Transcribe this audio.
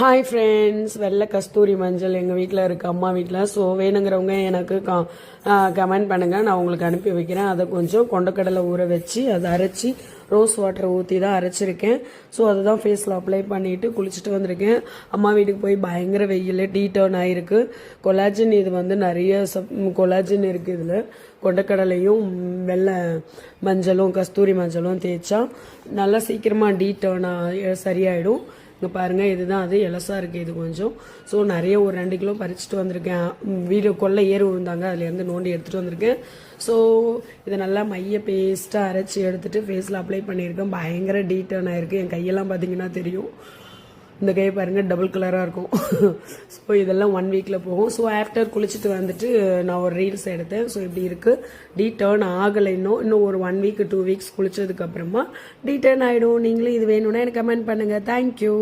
Hi friends வெள்ளை கஸ்தூரி மஞ்சள் எங்கள் வீட்டில் இருக்குது அம்மா வீட்டில் ஸோ வேணுங்கிறவங்க எனக்கு கமெண்ட் பண்ணுங்கள் நான் உங்களுக்கு அனுப்பி வைக்கிறேன். அதை கொஞ்சம் கொண்டக்கடலை ஊற வச்சு அதை அரைச்சி ரோஸ் வாட்டர் ஊற்றி தான் அரைச்சிருக்கேன். ஸோ அதுதான் ஃபேஸில் அப்ளை பண்ணிவிட்டு குளிச்சுட்டு வந்திருக்கேன். அம்மா வீட்டுக்கு போய் பயங்கர வெயில் டீ டர்ன் ஆகிருக்கு கொலாஜின் இது வந்து நிறைய சப் கொலாஜின் இருக்குது இதில். கொண்டக்கடலையும் வெள்ளை மஞ்சளும் கஸ்தூரி மஞ்சளும் தேய்ச்சா நல்லா சீக்கிரமாக டீ டர்ன் சரியாயிடும். இங்கே பாருங்கள் இதுதான் அது எலசாக இருக்குது இது கொஞ்சம். ஸோ நிறைய ஒரு ரெண்டு கிலோ பறிச்சுட்டு வந்திருக்கேன். வீடு கொள்ளை ஏறு விழுந்தாங்க. அதுலேருந்து நோண்டி எடுத்துகிட்டு வந்திருக்கேன். ஸோ இதை நல்லா மைய பேஸ்ட்டாக அரைச்சி எடுத்துகிட்டு ஃபேஸில் அப்ளை பண்ணியிருக்கேன். பயங்கர டீட்டர்ன் ஆகிருக்கு என் கையெல்லாம் பார்த்தீங்கன்னா தெரியும். இந்த கை பாருங்கள் டபுள் கலராக இருக்கும். ஸோ இதெல்லாம் ஒன் வீக்கில் போகும். ஸோ ஆஃப்டர் குளிச்சுட்டு வந்துட்டு நான் ஒரு ரீல்ஸ் எடுத்தேன். ஸோ இப்படி இருக்குது டீ டேர்ன் ஆகலை இன்னும். இன்னும் ஒரு ஒன் வீக் டூ வீக்ஸ் குளிச்சதுக்கப்புறமா டீ டேர்ன் ஆகிடும் நீங்களும் இது வேணும்னா எனக்கு கமெண்ட் பண்ணுங்கள் தேங்க்யூ